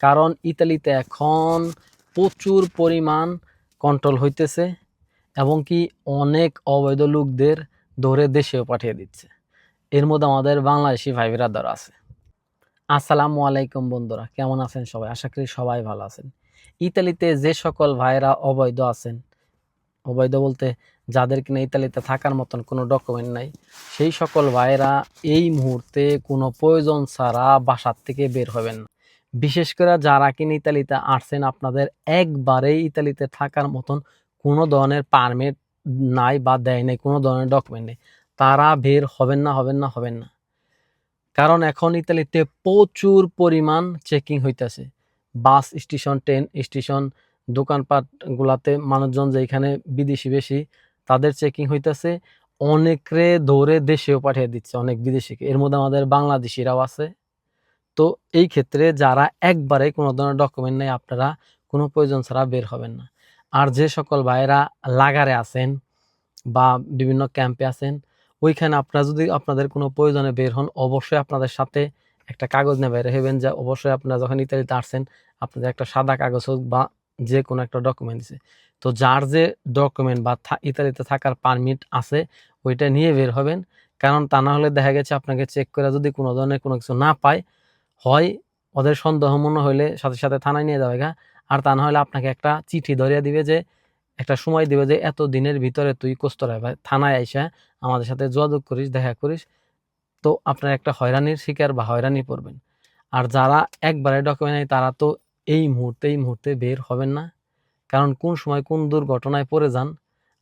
কারণ ইতালিতে এখন প্রচুর পরিমাণ কন্ট্রোল হইতেছে এবং কি অনেক অবৈধ লোকদের ধরে দেশেও পাঠিয়ে দিচ্ছে। এর মধ্যে আমাদের বাংলাদেশি ভাই বিরাদার আছে। আসসালামু আলাইকুম বন্ধুরা, কেমন আছেন সবাই? আশা করি সবাই ভালো আছেন। ইতালিতে যে সকল ভাইরা অবৈধ আছেন, অবৈধ বলতে যাদের কিনা ইতালিতে থাকার মতন কোনো ডকুমেন্ট নাই, সেই সকল ভাইরা এই মুহূর্তে কোনো প্রয়োজন ছাড়া বাসার থেকে বের হবেন না। বিশেষ করে যারা কিনা ইতালিতে আসছেন, আপনাদের একবারেই ইতালিতে থাকার মতন কোনো ধরনের পারমিট নাই বা দেয় নাই, কোনো ধরনের ডকুমেন্ট নেই। তারা বের হবেন না হবেন না হবেন না। কারণ এখন ইতালিতে প্রচুর পরিমাণ চেকিং হইতেছে। বাস স্টেশন, ট্রেন স্টেশন, দোকানপাট গুলাতে মানুষজন যেখানে বিদেশি বেশি, তাদের চেকিং হইতেছে। অনেকরে ধরে দেশেও পাঠিয়ে দিচ্ছে, অনেক বিদেশিকে। এর মধ্যে আমাদের বাংলাদেশিরাও আছে। তো এই ক্ষেত্রে যারা একবারে কোনো ধরনের ডকুমেন্ট নেই, আপনারা কোনো প্রয়োজন ছাড়া বের হবেন না। আর যে সকল ভাইয়েরা লাগারে আছেন বা বিভিন্ন ক্যাম্পে আছেন, ওইখানে আপনারা যদি আপনাদের কোনো প্রয়োজনে বের হন, অবশ্যই আপনাদের সাথে একটা কাগজ নিয়ে বের হবেন যে অবশ্যই আপনারা যখন ইতালিতে আসছেন, আপনাদের একটা সাদা কাগজ হোক বা যে কোনো একটা ডকুমেন্ট দিছে। তো যার যে ডকুমেন্ট বা ইতালিতে থাকার পারমিট আছে, ওইটা নিয়ে বের হবেন। কারণ তা না হলে দেখা গেছে আপনাকে চেক করে যদি কোনো ধরনের কোনো কিছু না পায় হয়, ওদের সন্দেহ মনে হইলে সাথে সাথে থানায় নিয়ে যাবে গা। আর তা না হলে আপনাকে একটা চিঠি ধরিয়ে দিবে যে, একটা সময় দিবে যে, এত দিনের ভিতরে তুই কোস্তরায় ভাই। থানায় আইসা, আমাদের সাথে যোগাযোগ করিস, দেখা করিস। তো আপনার একটা হয়রানির শিকার বা হয়রানি পড়বেন আর যারা একবারে ডকুমেন্ট নেই, তারা তো এই মুহূর্তে এই মুহূর্তে বের হবেন না। কারণ কোন সময় কোন দুর্ঘটনায় পড়ে যান,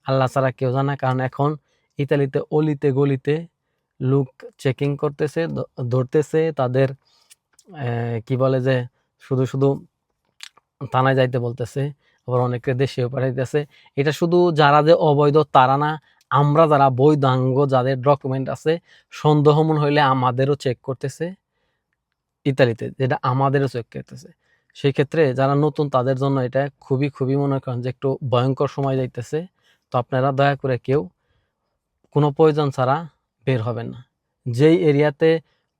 আল্লাহ ছাড়া কেউ জানে কারণ এখন ইতালিতে অলিতে গলিতে লোক চেকিং করতেছে, ধরতেছে, তাদের কি বলে যে, শুধু শুধু থানায় যাইতে বলতেছে, আবার অনেকে দেশেও পাঠাইতেছে। এটা শুধু যারা যে অবৈধ তারা না, আমরা যারা বৈধাঙ্গ যাদের ডকুমেন্ট আছে সন্দেহ মনে হইলে আমাদেরও চেক করতেছে, ইতালিতে, যেটা আমাদেরও চেক করতেছে। সেই ক্ষেত্রে যারা নতুন, তাদের জন্য এটা খুবই খুবই মনে করেন যে একটু ভয়ঙ্কর সময় যাইতেছে। তো আপনারা দয়া করে কেউ কোনো প্রয়োজন ছাড়া বের হবেন না। যেই এরিয়াতে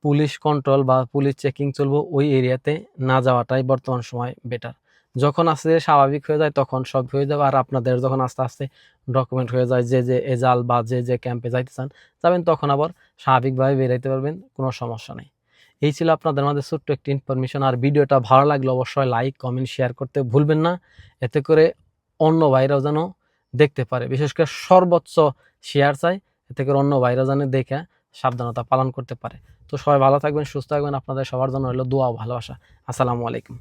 পুলিশ কন্ট্রোল বা পুলিশ চেকিং চলবো ওই এরিয়াতে না যাওয়াটাই বর্তমান সময় বেটার যখন আস্তে স্বাভাবিক হয়ে যায় তখন সব হয়ে যাবে আর আপনাদের যখন আস্তে আস্তে ডকুমেন্ট হয়ে যায় যে যে এজাল বা যে যে ক্যাম্পে যাইতে চান, যাবেন তখন আবার স্বাভাবিকভাবে বেরাইতে পারবেন, কোনো সমস্যা নেই। এই ছিল আপনাদের মধ্যে ছোট্ট একটি ইনফরমেশন আর ভিডিওটা ভালো লাগলে অবশ্যই লাইক কমেন্ট শেয়ার করতে ভুলবেন না। এতে করে অন্য ভাইরাও যেন দেখতে পারে। বিশেষ করে সর্বোচ্চ শেয়ার চাই, এতে করে অন্য ভাইরাও যেন দেখে সাবধানতা পালন করতে পারে। তো সবাই ভালো থাকবেন সুস্থ থাকবেন। আপনাদের সবার জন্য হলো দোয়া ভালোবাসা। আসসালামু আলাইকুম।